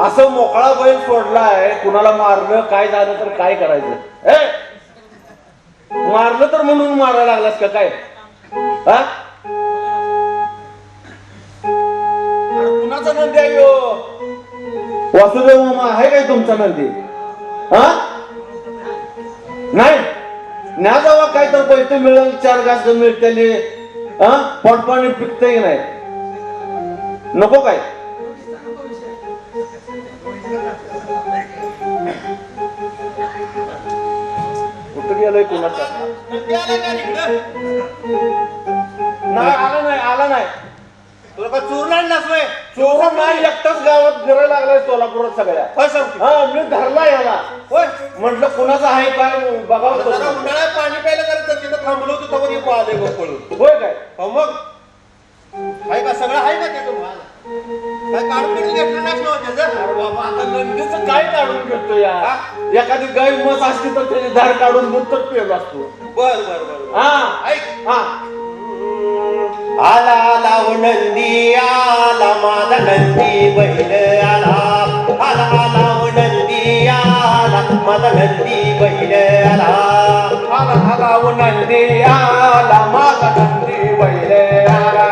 असं मोकळा बैल सोडलाय कुणाला मारलं काय झालं तर काय करायचं? मारलं तर म्हणून मारायला लागलास का काय? हा? कुणाचा नंदी आहे ह्यो? वासुदेव मामा आहे काय तुमचा नंदी? हा? नाही? न्या जावा काय तर पैसे मिळेल चार घास मिळतेले. हा? पोटपाणी पिकतही नाही? नको काय? कुठं गेलंय कुणाचा? नाही आला नाही आला नाही. तुला का आणलास वय चोरून नाही एकटाच गावात घर लागलाय सोलापुरात सगळ्या. होय सांगतो हा मी धरला याला होय. म्हटलं कुणाचा आहे काय बघावं जरा. उन्हाळ्यात पाणी प्यायला जरा तर तिथं थांबलो होतो तवर येऊ आले गो पळून. होय काय? हो मग. आहे का? सगळं आहे का त्याचं माल काय काढून बिडून घेतलं नाही ना त्याचं अरे बाबा आता नंदीचं काय काढून घेतो या. एखादी गाय मस असती तर त्याची धार काढून दूध तर पिलो असतो बर बर बर. हा. ऐक. हा. आला आला हो नंदी बैल आला आला आला हो नंदी आला माझा नंदी बैल आला. आला आला ओ नंदी आला माझा नंदी बैल आला.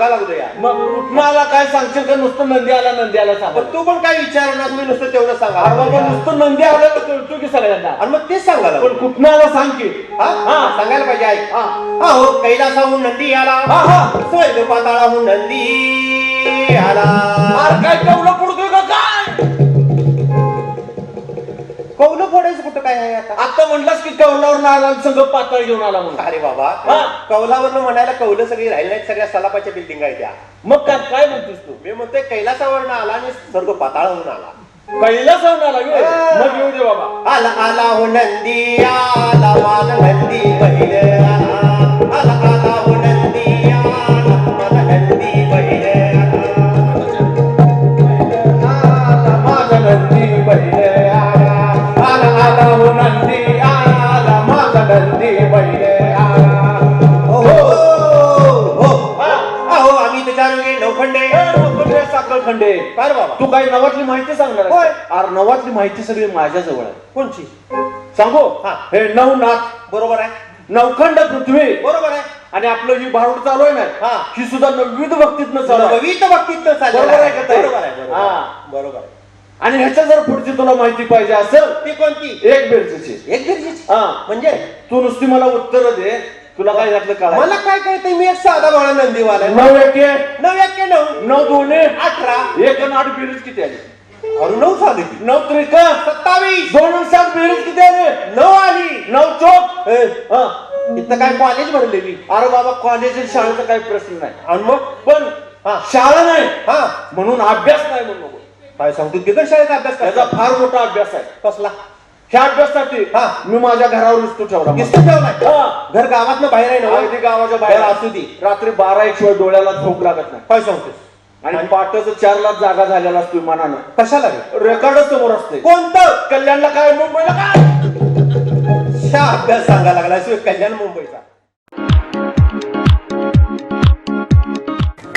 सांगायला लागलो या. मग काय सांगशील का? नुसतं नंदी आला नंदी आला सांग. तू पण काय विचारणार? मी नुसतं तेवढं सांगा. अरे बाबा नुसतं नंदी आला तर कळतो की सगळ्यांना आणि मग तेच सांगायला पण लागलो. कुठं आला सांग की? हा? हा. सांगायला पाहिजे ऐक. हा. अहो कैलासाहून नंदी आला. हा, हा. स्वर्ग पाताळाहून नंदी आला. अरे काय कवलं कुठं काय आहे आता? आता म्हणलास की कवलावर आला संघ पातळ घेऊन आला म्हणून. अरे बाबा हा. कौलावरनं म्हणायला कौलं सगळी राहिली नाहीत सगळ्या सलापाच्या बिल्डिंग आहेत त्या मग काय काय म्हणतोस तू? मी म्हणतोय कैलासावरनं आला आणि स्वर्ग पाताळाहून आला. पहिला आला गे मग येऊ दे बाबा. आला आला हो नंदी आला नंदी बैल नंदी बैल हो हो. अहो आम्ही लोखंडे, साखर खंडे काय बाबा तू काही नवातली माहिती सांगणार? होय. अरे नवातली माहिती सगळी माझ्या जवळ आहे कोणची सांगू हा. हे नवनाथ बरोबर आहे नवखंड पृथ्वी बरोबर आहे आणि आपलं ही भारूड चालू आहे ना हा. ही सुद्धा विविध भक्तीतनं चालू आहे नवीत बाबतीत बरोबर आहे का ताई? बरोबर आहे बरोबर. आहे. आणि ह्याच्या जर पुढची तुला माहिती पाहिजे असेल ती कोणती? एक बेरची एक गिरजीची हा. म्हणजे? तू नुसती मला उत्तर दे तुला काय कळायचं? मला काय कळतंय? मी एक साधा बाळा नंदीवाला आहे. नऊ एक. नऊ एक नऊ. नऊ दोन अठरा. एक आणि आठ बेरीज किती आली? अरे नऊ झाली. नऊ त्रिक सत्तावीस. दोन आणि सात बेरीज किती आली? नऊ आली. नऊ चौक. ए, हा. इथं काय कॉलेज भरलेली? अरे बाबा कॉलेज आणि शाळेचा काही प्रश्न नाही. आणि मग? पण हा. शाळा नाही. हा. म्हणून अभ्यास नाही म्हणून नको. काय सांगतो? तिकडे शाळेचा अभ्यास त्याचा करायचा फार मोठा अभ्यास आहे. कसला? ह्या अभ्यासासाठी हा. मी माझ्या घरावर वस्तू ठेवला. किस्त ठेवलाय? हा. घर गावात बाहेर आहे ना अगदी गावाच्या बाहेर असू दे. रात्री बारा एक शिवाय डोळ्याला झोप लागत नाही. काय सांगतोस? आणि पाटाचं चार लाख जागा झालेला असतो विमानानं. कशाला रे? रेकॉर्डच समोर असते. कोणतं? कल्याणला काय? मुंबईला काय? शा अभ्यास सांगायला लागला कल्याण मुंबईचा.